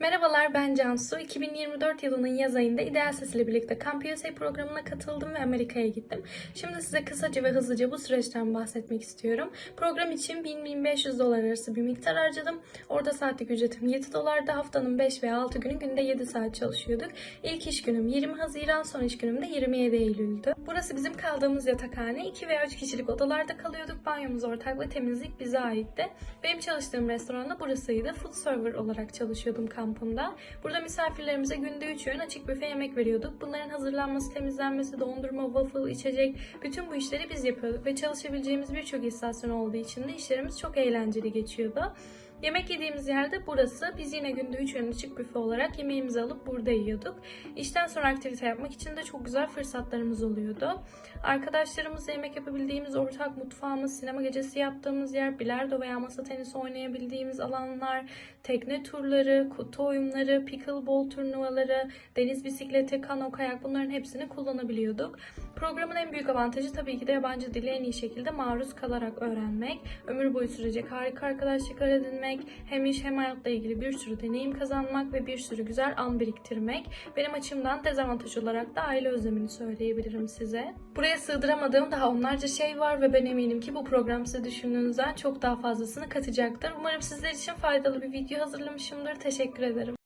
Merhabalar ben Cansu. 2024 yılının yaz ayında İdeal Ses ile birlikte Camp USA programına katıldım ve Amerika'ya gittim. Şimdi size kısaca ve hızlıca bu süreçten bahsetmek istiyorum. Program için 1000-1500 dolar arası bir miktar harcadım. Orada saatlik ücretim 7 dolardı. Haftanın 5 veya 6 günü günde 7 saat çalışıyorduk. İlk iş günüm 20 Haziran, son iş günüm de 27 Eylül'dü. Burası bizim kaldığımız yatakhane. 2 veya 3 kişilik odalarda kalıyorduk. Banyomuz ortak ve temizlik bize aitti. Benim çalıştığım restoranda burasıydı. Food server olarak çalışıyordum kampımda. Burada misafirlerimize günde 3 öğün açık büfe yemek veriyorduk. Bunların hazırlanması, temizlenmesi, dondurma, waffle, içecek bütün bu işleri biz yapıyorduk ve çalışabileceğimiz birçok istasyon olduğu için de işlerimiz çok eğlenceli geçiyordu. Yemek yediğimiz yerde burası. Biz yine günde 3 öğün açık büfe olarak yemeğimizi alıp burada yiyorduk. İşten sonra aktivite yapmak için de çok güzel fırsatlarımız oluyordu. Arkadaşlarımızla yemek yapabildiğimiz ortak mutfağımız, sinema gecesi yaptığımız yer, bilardo veya masa tenisi oynayabildiğimiz alanlar, tekne turları, kutu oyunları, pickleball turnuvaları, deniz bisikleti, kano, kayak bunların hepsini kullanabiliyorduk. Programın en büyük avantajı tabii ki de yabancı dili en iyi şekilde maruz kalarak öğrenmek, ömür boyu sürecek harika arkadaşlıklar edinmek, hem iş hem hayatla ilgili bir sürü deneyim kazanmak ve bir sürü güzel an biriktirmek. Benim açımdan dezavantaj olarak da aile özlemini söyleyebilirim size. Buraya sığdıramadığım daha onlarca şey var ve ben eminim ki bu program size düşündüğünüzden çok daha fazlasını katacaktır. Umarım sizler için faydalı bir video hazırlamışımdır. Teşekkür ederim.